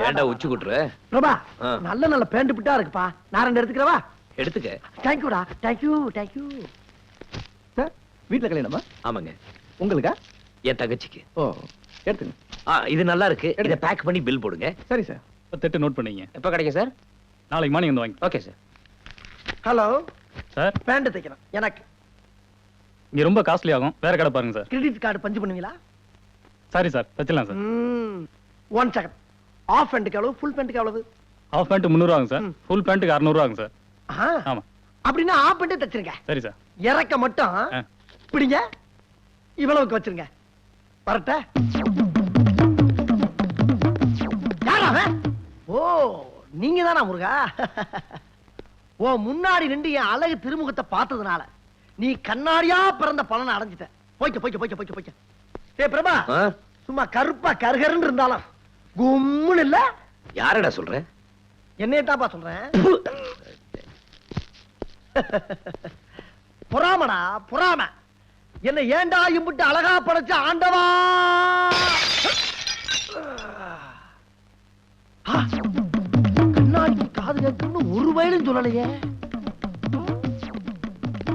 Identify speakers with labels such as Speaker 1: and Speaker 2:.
Speaker 1: ஏன்டா உச்சி குட்டுற?
Speaker 2: பிரபா. நல்ல நல்ல பேண்ட் பிட்டா இருக்குப்பா. நான் ரெண்டு எடுத்துக்கிறவா?
Speaker 1: எடுத்துக்க.
Speaker 2: தேங்க்யூடா தேங்க்யூ தேங்க்யூ
Speaker 3: சார் வீட்டுல கல்யாணமா?
Speaker 1: ஆமாங்க.
Speaker 3: உங்களுக்கா?
Speaker 1: என் தங்கச்சிக்கு.
Speaker 3: ஓ எடுத்துங்க.
Speaker 1: ஆ, இது நல்லா இருக்கு. இதை பேக் பண்ணி பில் போடுங்க.
Speaker 3: சரி சார்.
Speaker 4: பத்தெட்டு நோட் பண்ணீங்க.
Speaker 1: எப்ப கிடைக்கும் சார்?
Speaker 4: நாளைக்கு மார்னிங் வந்து வாங்கி
Speaker 1: okay sir
Speaker 2: hello
Speaker 4: sir.
Speaker 2: Pant தைக்கிறேன். எனக்கு.
Speaker 4: இங்க ரொம்ப காஸ்ட்லி ஆகும். வேற கடை பாருங்க சார்.
Speaker 2: கிரெடிட் கார்டு பஞ்சு பண்ணுவீங்களா?
Speaker 4: சாரி சார் தச்சிடலாம் சார்
Speaker 2: ஒன் செகண்ட் ஆஃப் பேண்ட்டுக்கு எவ்வளவு? ஃபுல் பேண்ட்டுக்கு எவ்வளவு?
Speaker 4: ஹாஃப் பேண்ட் முந்நூறுவா ஆகும் சார். ஃபுல் பேண்ட்டுக்கு அறுநூறுவா ஆகும் சார். ஆமா.
Speaker 2: அப்படின்னா ஆஃப் பேண்ட்டே தச்சிருங்க.
Speaker 4: சரி சார்.
Speaker 2: இறக்க மட்டும். பிடிங்க. இவ்வளவுக்கு வச்சிருங்க. வரட்ட. யாரா? ஓ நீங்க தானா முருகா? ஓ முன்னாடி நின்று என் அழகு திருமுகத்தை பார்த்ததுனால நீ கண்ணாடியா பிறந்த பலனை அடைஞ்சிட்ட. போய்க்க போய்க்க போய்க்க போய்க்க போய்க்க. ஏ பிரபா? சும்மா கருப்பா கருகருன்னு இருந்தாலும் கும்முன்னு இல்ல?
Speaker 1: யாரடா சொல்ற?
Speaker 2: என்னைய சொல்றேன். பொறாமடா பொறாம. என்ன ஏண்டா இம்புட்டு அழகா படைச்ச ஆண்டவா? ஆ, கண்ணாடிக்கு காது கேட்கணும்னு ஒரு வயலும் சொல்லலையே.